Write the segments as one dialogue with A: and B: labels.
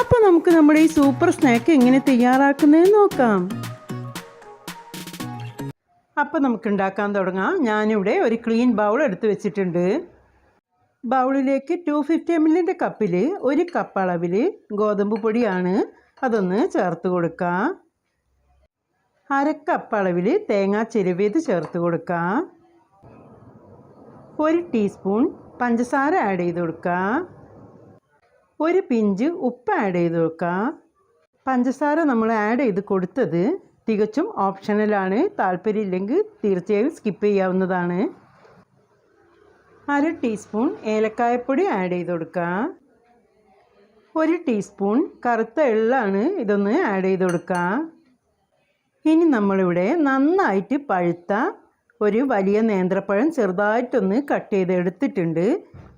A: അപ്പോൾ നമുക്ക് നമ്മുടെ ഈ സൂപ്പർ സ്നാക്ക് എങ്ങനെ തയ്യാറാക്കുന്നത് നോക്കാം. അപ്പോൾ നമുക്ക് ഉണ്ടാക്കാൻ തുടങ്ങാം. ഞാനിവിടെ ഒരു ക്ലീൻ ബൗൾ എടുത്ത് വെച്ചിട്ടുണ്ട്. ബൗളിലേക്ക് ടു ഫിഫ്റ്റി എം എല്ലിന്റെ കപ്പിൽ ഒരു കപ്പ് അളവിൽ ഗോതമ്പ് പൊടിയാണ് അതൊന്ന് ചേർത്ത് കൊടുക്കാം. അരക്കപ്പ് അളവിൽ തേങ്ങ ചെരുവേത് ചേർത്ത് കൊടുക്കാം. ഒരു ടീസ്പൂൺ പഞ്ചസാര ആഡ് ചെയ്ത് കൊടുക്കാം. ഒരു പിഞ്ച് ഉപ്പ് ആഡ് ചെയ്ത് കൊടുക്കാം പഞ്ചസാര നമ്മൾ ആഡ് ചെയ്ത് കൊടുത്തത് തികച്ചും ഓപ്ഷണലാണ് താല്പര്യമില്ലെങ്കിൽ തീർച്ചയായും സ്കിപ്പ് ചെയ്യാവുന്നതാണ്. അര ടീസ്പൂൺ ഏലക്കായപ്പൊടി ആഡ് ചെയ്ത് കൊടുക്കുക ഒരു ടീസ്പൂൺ കറുത്ത എള്ളാണ് ഇതൊന്ന് ആഡ് ചെയ്ത് കൊടുക്കുക ഇനി നമ്മളിവിടെ നന്നായിട്ട് പഴുത്ത ഒരു വലിയ നേന്ത്രപ്പഴം ചെറുതായിട്ടൊന്ന് കട്ട് ചെയ്ത് എടുത്തിട്ടുണ്ട്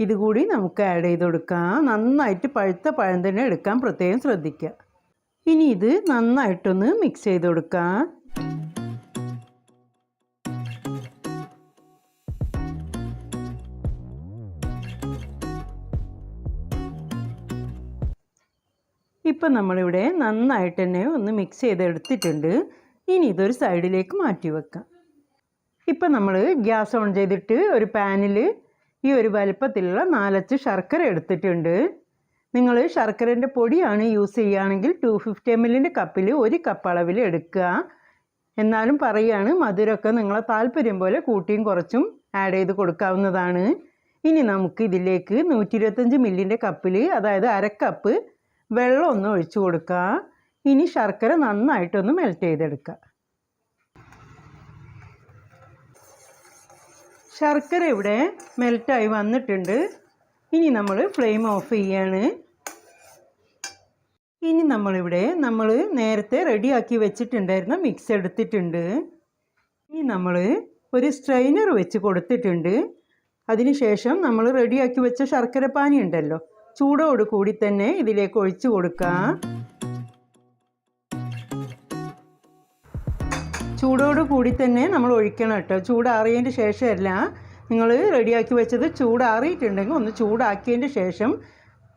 A: ഇതുകൂടി നമുക്ക് ആഡ് ചെയ്ത് കൊടുക്കാം. നന്നായിട്ട് പഴുത്ത പഴം തന്നെ എടുക്കാൻ പ്രത്യേകം ശ്രദ്ധിക്കുക ഇനി ഇത് നന്നായിട്ടൊന്ന് മിക്സ് ചെയ്ത് കൊടുക്കാം. ഇപ്പം നമ്മളിവിടെ നന്നായിട്ട് തന്നെ ഒന്ന് മിക്സ് ചെയ്തെടുത്തിട്ടുണ്ട് ഇനി ഇതൊരു സൈഡിലേക്ക് മാറ്റി വെക്കാം. ഇപ്പം നമ്മൾ ഗ്യാസ് ഓൺ ചെയ്തിട്ട് ഒരു പാനിൽ ഈ ഒരു വലിപ്പത്തിലുള്ള നാലച്ച് ശർക്കര എടുത്തിട്ടുണ്ട്. നിങ്ങൾ ശർക്കരന്റെ പൊടിയാണ് യൂസ് ചെയ്യുകയാണെങ്കിൽ ടു ഫിഫ്റ്റി എം എല്ലിന്റെ കപ്പിൽ ഒരു കപ്പ് അളവിൽ എടുക്കുക. എന്നാലും പറയുകയാണ് മധുരമൊക്കെ നിങ്ങളെ താല്പര്യം പോലെ കൂട്ടിയും കുറച്ചും ആഡ് ചെയ്ത് കൊടുക്കാവുന്നതാണ്. ഇനി നമുക്ക് ഇതിലേക്ക് നൂറ്റി ഇരുപത്തഞ്ച് മില്ലിന്റെ കപ്പിൽ അതായത് അരക്കപ്പ് കപ്പ് വെള്ളം ഒന്ന് ഒഴിച്ചു കൊടുക്കുക. ഇനി ശർക്കര നന്നായിട്ടൊന്ന് മെൽറ്റ് ചെയ്തെടുക്കുക. ശർക്കര ഇവിടെ മെൽറ്റായി വന്നിട്ടുണ്ട്. ഇനി നമ്മൾ ഫ്ലെയിം ഓഫ് ചെയ്യാണ്. ഇനി നമ്മളിവിടെ നമ്മൾ നേരത്തെ റെഡിയാക്കി വെച്ചിട്ടുണ്ടായിരുന്ന മിക്സ് എടുത്തിട്ടുണ്ട്. ഇനി നമ്മൾ ഒരു സ്ട്രെയിനർ വെച്ച് കൊടുത്തിട്ടുണ്ട്. അതിനുശേഷം നമ്മൾ റെഡിയാക്കി വെച്ച ശർക്കര പാനി ഉണ്ടല്ലോ. ചൂടോട് കൂടി തന്നെ ഇതിലേക്ക് ഒഴിച്ചു കൊടുക്കാം. ചൂടോട് കൂടി തന്നെ നമ്മൾ ഒഴിക്കണം കേട്ടോ. ചൂടാറിയതിന്റെ ശേഷമല്ല നിങ്ങൾ റെഡിയാക്കി വെച്ചത് ചൂടാറിയിട്ടുണ്ടെങ്കിൽ ഒന്ന് ചൂടാക്കിയതിന്റെ ശേഷം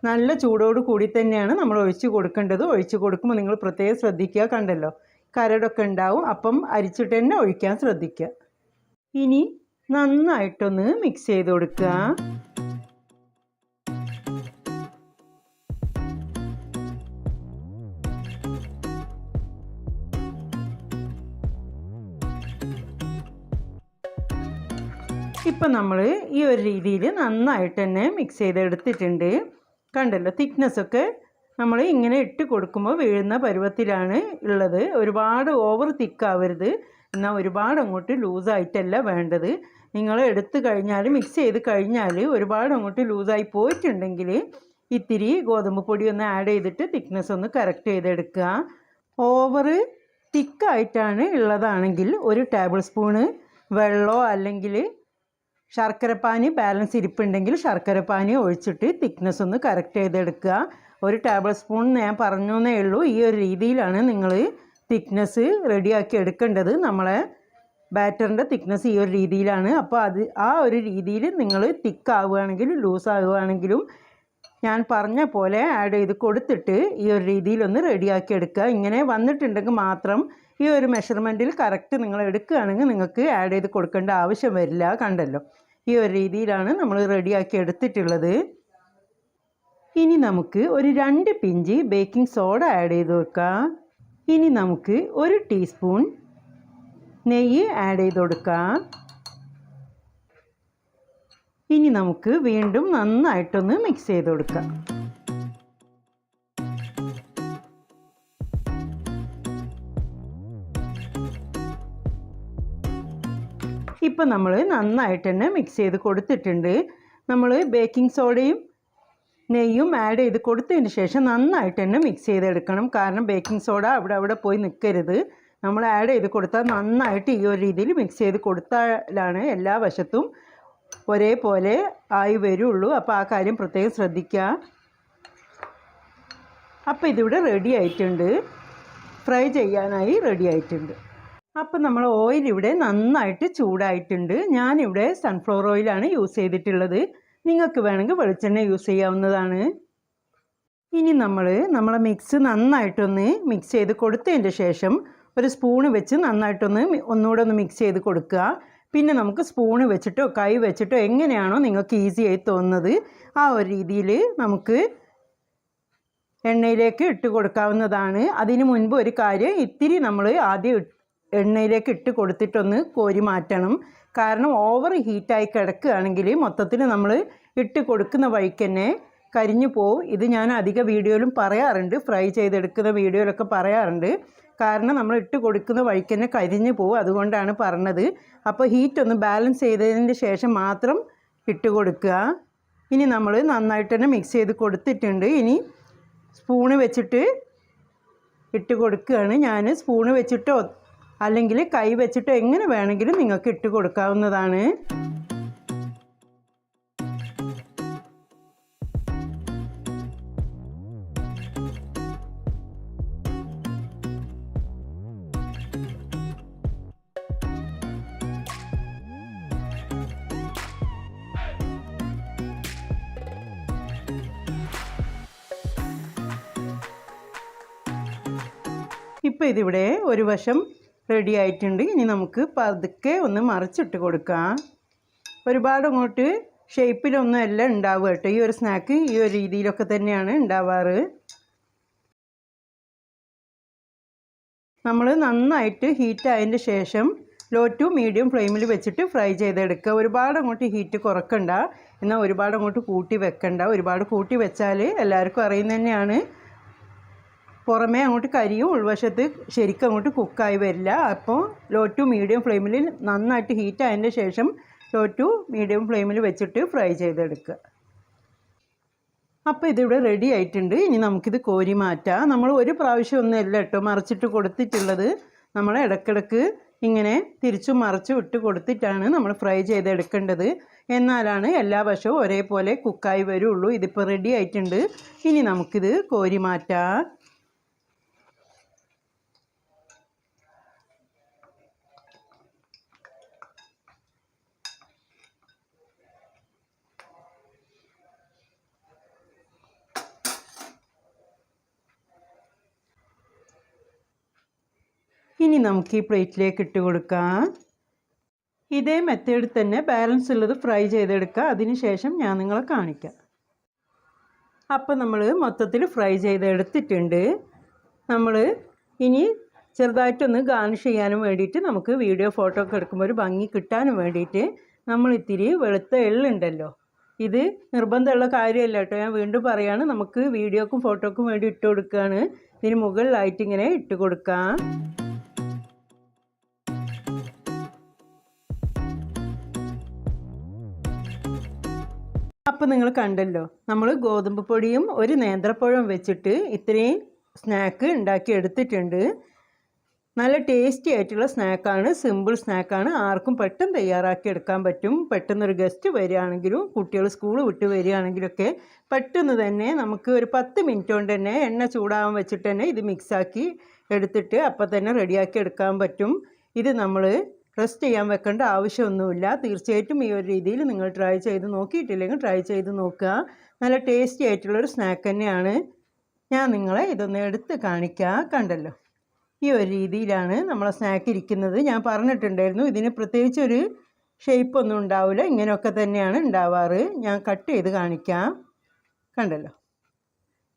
A: നല്ല ചൂടോട് കൂടി തന്നെയാണ് നമ്മൾ ഒഴിച്ച് കൊടുക്കേണ്ടത്. ഒഴിച്ച് കൊടുക്കുമ്പോൾ നിങ്ങൾ പ്രത്യേകം ശ്രദ്ധിക്കുക കണ്ടല്ലോ. കരടൊക്കെ ഉണ്ടാവും. അപ്പം അരിച്ചിട്ട് തന്നെ ഒഴിക്കാൻ ശ്രദ്ധിക്കുക. ഇനി നന്നായിട്ടൊന്ന് മിക്സ് ചെയ്ത് കൊടുക്കുക. ഇപ്പം നമ്മൾ ഈ ഒരു രീതിയിൽ നന്നായിട്ട് തന്നെ മിക്സ് ചെയ്തെടുത്തിട്ടുണ്ട്. കണ്ടല്ലോ തിക്നെസ്സൊക്കെ നമ്മൾ ഇങ്ങനെ ഇട്ട് കൊടുക്കുമ്പോൾ വീഴുന്ന പരുവത്തിലാണ് ഉള്ളത്. ഒരുപാട് ഓവർ തിക്കാവരുത് എന്നാൽ ഒരുപാട് അങ്ങോട്ട് ലൂസായിട്ടല്ല വേണ്ടത്. നിങ്ങൾ എടുത്തു കഴിഞ്ഞാൽ മിക്സ് ചെയ്ത് കഴിഞ്ഞാൽ ഒരുപാട് അങ്ങോട്ട് ലൂസായി പോയിട്ടുണ്ടെങ്കിൽ ഇത്തിരി ഗോതമ്പ് പൊടി ഒന്ന് ആഡ് ചെയ്തിട്ട് തിക്നെസ് ഒന്ന് കറക്റ്റ് ചെയ്തെടുക്കുക. ഓവർ തിക്കായിട്ടാണ് ഉള്ളതാണെങ്കിൽ ഒരു ടേബിൾ സ്പൂണ് വെള്ളമോ അല്ലെങ്കിൽ ശർക്കരപ്പാനി ബാലൻസ് ഇരിപ്പുണ്ടെങ്കിൽ ശർക്കരപ്പാനി ഒഴിച്ചിട്ട് തിക്നെസ് ഒന്ന് കറക്റ്റ് ചെയ്തെടുക്കുക. ഒരു ടേബിൾ സ്പൂൺ ഞാൻ പറഞ്ഞു എന്നേ ഉള്ളൂ. ഈ ഒരു രീതിയിലാണ് നിങ്ങൾ തിക്നെസ് റെഡിയാക്കി എടുക്കേണ്ടത്. നമ്മളെ ബാറ്ററിന്റെ തിക്നെസ് ഈ ഒരു രീതിയിലാണ്. അപ്പോൾ അത് ആ ഒരു രീതിയിൽ നിങ്ങൾ തിക്ക് ആവുകയാണെങ്കിലും ലൂസ് ആവുകയാണെങ്കിലും ഞാൻ പറഞ്ഞ പോലെ ആഡ് ചെയ്ത് കൊടുത്തിട്ട് ഈ ഒരു രീതിയിലൊന്ന് റെഡിയാക്കി എടുക്കുക. ഇങ്ങനെ വന്നിട്ടുണ്ടെങ്കിൽ മാത്രം ഈ ഒരു മെഷർമെന്റിൽ കറക്റ്റ് നിങ്ങൾ എടുക്കുകയാണെങ്കിൽ നിങ്ങൾക്ക് ആഡ് ചെയ്ത് കൊടുക്കേണ്ട ആവശ്യം വരില്ല കണ്ടല്ലോ. ഈ ഒരു രീതിയിലാണ് നമ്മൾ റെഡിയാക്കി എടുത്തിട്ടുള്ളത്. ഇനി നമുക്ക് ഒരു രണ്ട് പിഞ്ച് ബേക്കിംഗ് സോഡ ആഡ് ചെയ്ത് കൊടുക്കാം. ഇനി നമുക്ക് ഒരു ടീസ്പൂൺ നെയ്യ് ആഡ് ചെയ്ത് കൊടുക്കാം. ഇനി നമുക്ക് വീണ്ടും നന്നായിട്ടൊന്ന് മിക്സ് ചെയ്ത് കൊടുക്കാം. ഇപ്പം നമ്മൾ നന്നായിട്ട് തന്നെ മിക്സ് ചെയ്ത് കൊടുത്തിട്ടുണ്ട്. നമ്മൾ ബേക്കിംഗ് സോഡയും നെയ്യും ആഡ് ചെയ്ത് കൊടുത്തതിന് ശേഷം നന്നായിട്ട് തന്നെ മിക്സ് ചെയ്തെടുക്കണം. കാരണം ബേക്കിംഗ് സോഡ അവിടെ അവിടെ പോയി നിൽക്കരുത്. നമ്മൾ ആഡ് ചെയ്ത് കൊടുത്താൽ നന്നായിട്ട് ഈ ഒരു രീതിയിൽ മിക്സ് ചെയ്ത് കൊടുത്താലാണ് എല്ലാ വശത്തും ഒരേപോലെ ആയി വരുള്ളൂ. അപ്പോൾ ആ കാര്യം പ്രത്യേകം ശ്രദ്ധിക്കുക. അപ്പോൾ ഇതിവിടെ റെഡി ആയിട്ടുണ്ട്. ഫ്രൈ ചെയ്യാനായി റെഡി ആയിട്ടുണ്ട്. അപ്പോൾ നമ്മൾ ഓയിൽ ഇവിടെ നന്നായിട്ട് ചൂടായിട്ടുണ്ട്. ഞാനിവിടെ സൺഫ്ലവർ ഓയിലാണ് യൂസ് ചെയ്തിട്ടുള്ളത്. നിങ്ങൾക്ക് വേണമെങ്കിൽ വെളിച്ചെണ്ണ യൂസ് ചെയ്യാവുന്നതാണ്. ഇനി നമ്മൾ നമ്മളെ മിക്സ് നന്നായിട്ടൊന്ന് മിക്സ് ചെയ്ത് കൊടുത്തതിന്റെ ശേഷം ഒരു സ്പൂണ് വെച്ച് നന്നായിട്ടൊന്ന് ഒന്നുകൂടെ ഒന്ന് മിക്സ് ചെയ്ത് കൊടുക്കുക. പിന്നെ നമുക്ക് സ്പൂണ് വെച്ചിട്ടോ കൈ വെച്ചിട്ടോ എങ്ങനെയാണോ നിങ്ങൾക്ക് ഈസി ആയി തോന്നുന്നത് ആ ഒരു രീതിയിൽ നമുക്ക് എണ്ണയിലേക്ക് ഇട്ട് കൊടുക്കാവുന്നതാണ്. അതിന് മുൻപ് ഒരു കാര്യം ഇത്തിരി നമ്മൾ ആദ്യം എണ്ണയിലേക്ക് ഇട്ട് കൊടുത്തിട്ടൊന്ന് കോരി മാറ്റണം. കാരണം ഓവർ ഹീറ്റായി കിടക്കുകയാണെങ്കിൽ മൊത്തത്തിൽ നമ്മൾ ഇട്ട് കൊടുക്കുന്ന വഴിക്ക് തന്നെ കരിഞ്ഞു പോവും. ഇത് ഞാൻ അധിക വീഡിയോയിലും പറയാറുണ്ട്. ഫ്രൈ ചെയ്തെടുക്കുന്ന വീഡിയോയിലൊക്കെ പറയാറുണ്ട്. കാരണം നമ്മൾ ഇട്ട് കൊടുക്കുന്ന വഴിക്ക് തന്നെ കരിഞ്ഞു പോവും. അതുകൊണ്ടാണ് പറഞ്ഞത്. അപ്പോൾ ഹീറ്റ് ഒന്ന് ബാലൻസ് ചെയ്തതിന് ശേഷം മാത്രം ഇട്ട് കൊടുക്കുക. ഇനി നമ്മൾ നന്നായിട്ട് തന്നെ മിക്സ് ചെയ്ത് കൊടുത്തിട്ടുണ്ട്. ഇനി സ്പൂണ് വെച്ചിട്ട് ഇട്ട് കൊടുക്കുകയാണ്. ഞാൻ സ്പൂണ് വെച്ചിട്ടോ അല്ലെങ്കിൽ കൈ വെച്ചിട്ട് എങ്ങനെ വേണമെങ്കിലും നിങ്ങൾക്ക് ഇട്ട് കൊടുക്കാവുന്നതാണ്. ഇപ്പോൾ ഇതിവിടെ ഒരു വശം റെഡി ആയിട്ടുണ്ട്. ഇനി നമുക്ക് പതുക്കെ ഒന്ന് മറിച്ചിട്ട് കൊടുക്കാം. ഒരുപാട് അങ്ങോട്ട് ഷേപ്പിലൊന്നും അല്ല ഉണ്ടാവുക കേട്ടോ. ഈ ഒരു സ്നാക്ക് ഈ ഒരു രീതിയിലൊക്കെ തന്നെയാണ് ഉണ്ടാവാറ്. നമ്മൾ നന്നായിട്ട് ഹീറ്റ് ആയതിന്റെ ശേഷം ലോ ടു മീഡിയം ഫ്ലെയിമിൽ വെച്ചിട്ട് ഫ്രൈ ചെയ്തെടുക്കുക. ഒരുപാട് അങ്ങോട്ട് ഹീറ്റ് കുറക്കണ്ട. എന്നാൽ ഒരുപാട് അങ്ങോട്ട് കൂട്ടി വെക്കണ്ട. ഒരുപാട് കൂട്ടി വെച്ചാൽ എല്ലാവർക്കും അറിയുന്നത് തന്നെയാണ് പുറമേ അങ്ങോട്ട് കരിയും ഉൾവശത്ത് ശരിക്കും അങ്ങോട്ട് കുക്കായി വരില്ല. അപ്പോൾ ലോ ടു മീഡിയം ഫ്ലെയിമിൽ നന്നായിട്ട് ഹീറ്റ് ആയതിന്റെ ശേഷം ലോ ടു മീഡിയം ഫ്ലെയിമിൽ വെച്ചിട്ട് ഫ്രൈ ചെയ്തെടുക്കുക. അപ്പോൾ ഇതിവിടെ റെഡി ആയിട്ടുണ്ട്. ഇനി നമുക്കിത് കോരി മാറ്റാം. നമ്മൾ ഒരു പ്രാവശ്യം ഒന്നും അല്ല കേട്ടോ മറിച്ചിട്ട് കൊടുത്തിട്ടുള്ളത്. നമ്മൾ ഇടക്കിടക്ക് ഇങ്ങനെ തിരിച്ചു മറിച്ചു ഇട്ട് കൊടുത്തിട്ടാണ് നമ്മൾ ഫ്രൈ ചെയ്തെടുക്കേണ്ടത്. എന്നാലാണ് എല്ലാ വശവും ഒരേപോലെ കുക്കായി വരുള്ളൂ. ഇതിപ്പോൾ റെഡി ആയിട്ടുണ്ട്. ഇനി നമുക്കിത് കോരി മാറ്റാം. ഇനി നമുക്ക് ഈ പ്ലേറ്റിലേക്ക് ഇട്ട് കൊടുക്കാം. ഇതേ മെത്തേഡിൽ തന്നെ ബാലൻസ് ഉള്ളത് ഫ്രൈ ചെയ്തെടുക്കുക അതിന് ശേഷം ഞാൻ നിങ്ങളെ കാണിക്കാം. അപ്പോൾ നമ്മൾ മൊത്തത്തിൽ ഫ്രൈ ചെയ്തെടുത്തിട്ടുണ്ട്. നമ്മൾ ഇനി ചെറുതായിട്ടൊന്ന് ഗാർണിഷ് ചെയ്യാനും വേണ്ടിയിട്ട് നമുക്ക് വീഡിയോ ഫോട്ടോ ഒക്കെ എടുക്കുമ്പോൾ ഒരു ഭംഗി കിട്ടാനും വേണ്ടിയിട്ട് നമ്മൾ ഇത്തിരി വെളുത്ത എള്ളുണ്ടല്ലോ. ഇത് നിർബന്ധമുള്ള കാര്യമല്ല കേട്ടോ. ഞാൻ വീണ്ടും പറയുകയാണ് നമുക്ക് വീഡിയോക്കും ഫോട്ടോക്കും വേണ്ടി ഇട്ട് കൊടുക്കുകയാണ് ഇതിന് മുകളിലായിട്ട് ഇങ്ങനെ ഇട്ട് കൊടുക്കാം. അപ്പോൾ നിങ്ങൾ കണ്ടല്ലോ നമ്മൾ ഗോതമ്പ് പൊടിയും ഒരു നേന്ത്രപ്പഴവും വെച്ചിട്ട് ഇത്രയും സ്നാക്ക് ഉണ്ടാക്കി എടുത്തിട്ടുണ്ട്. നല്ല ടേസ്റ്റി ആയിട്ടുള്ള സ്നാക്കാണ് സിമ്പിൾ സ്നാക്കാണ് ആർക്കും പെട്ടെന്ന് തയ്യാറാക്കി എടുക്കാൻ പറ്റും. പെട്ടെന്നൊരു ഗസ്റ്റ് വരികയാണെങ്കിലും കുട്ടികൾ സ്കൂൾ വിട്ട് വരികയാണെങ്കിലൊക്കെ പെട്ടെന്ന് തന്നെ നമുക്ക് ഒരു പത്ത് മിനിറ്റ് കൊണ്ട് തന്നെ എണ്ണ ചൂടാവാൻ വെച്ചിട്ട് തന്നെ ഇത് മിക്സാക്കി എടുത്തിട്ട് അപ്പം തന്നെ റെഡിയാക്കി എടുക്കാൻ പറ്റും. ഇത് നമ്മൾ റെസ്റ്റ് ചെയ്യാൻ വെക്കേണ്ട ആവശ്യമൊന്നുമില്ല. തീർച്ചയായിട്ടും ഈ ഒരു രീതിയിൽ നിങ്ങൾ ട്രൈ ചെയ്ത് നോക്കിയിട്ടില്ലെങ്കിൽ ട്രൈ ചെയ്ത് നോക്കുക. നല്ല ടേസ്റ്റി ആയിട്ടുള്ളൊരു സ്നാക്ക് തന്നെയാണ്. ഞാൻ നിങ്ങളെ ഇതൊന്ന് എടുത്ത് കാണിക്കുക കണ്ടല്ലോ? ഈ ഒരു രീതിയിലാണ് നമ്മളെ സ്നാക്ക് ഇരിക്കുന്നത്. ഞാൻ പറഞ്ഞിട്ടുണ്ടായിരുന്നു ഇതിന് പ്രത്യേകിച്ച് ഒരു ഷേപ്പ് ഒന്നും ഉണ്ടാവില്ല ഇങ്ങനെയൊക്കെ തന്നെയാണ് ഉണ്ടാവാറ്. ഞാൻ കട്ട് ചെയ്ത് കാണിക്കാം. കണ്ടല്ലോ?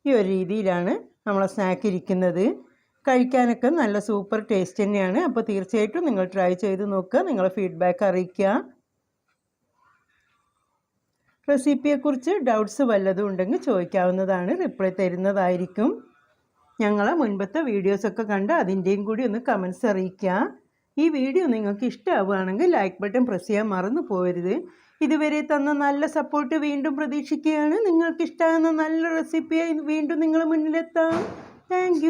A: ഈ ഒരു രീതിയിലാണ് നമ്മളെ സ്നാക്ക് ഇരിക്കുന്നത്. കഴിക്കാനൊക്കെ നല്ല സൂപ്പർ ടേസ്റ്റ് തന്നെയാണ്. അപ്പോൾ തീർച്ചയായിട്ടും നിങ്ങൾ ട്രൈ ചെയ്ത് നോക്കുക. നിങ്ങളെ ഫീഡ്ബാക്ക് അറിയിക്കുക. റെസിപ്പിയെക്കുറിച്ച് ഡൗട്ട്സ് വല്ലതും ഉണ്ടെങ്കിൽ ചോദിക്കാവുന്നതാണ്. റിപ്ലൈ തരുന്നതായിരിക്കും. ഞങ്ങളെ മുൻപത്തെ വീഡിയോസൊക്കെ കണ്ട് അതിന്റെയും കൂടി ഒന്ന് കമൻസ് അറിയിക്കുക. ഈ വീഡിയോ നിങ്ങൾക്ക് ഇഷ്ടമാവുകയാണെങ്കിൽ ലൈക്ക് ബട്ടൺ പ്രസ് ചെയ്യാൻ മറന്നു പോകരുത് ഇതുവരെ തന്ന നല്ല സപ്പോർട്ട് വീണ്ടും പ്രതീക്ഷിക്കുകയാണ്. നിങ്ങൾക്കിഷ്ടമാകുന്ന നല്ല റെസിപ്പിയായി വീണ്ടും നിങ്ങളുടെ മുന്നിലെത്താം. താങ്ക്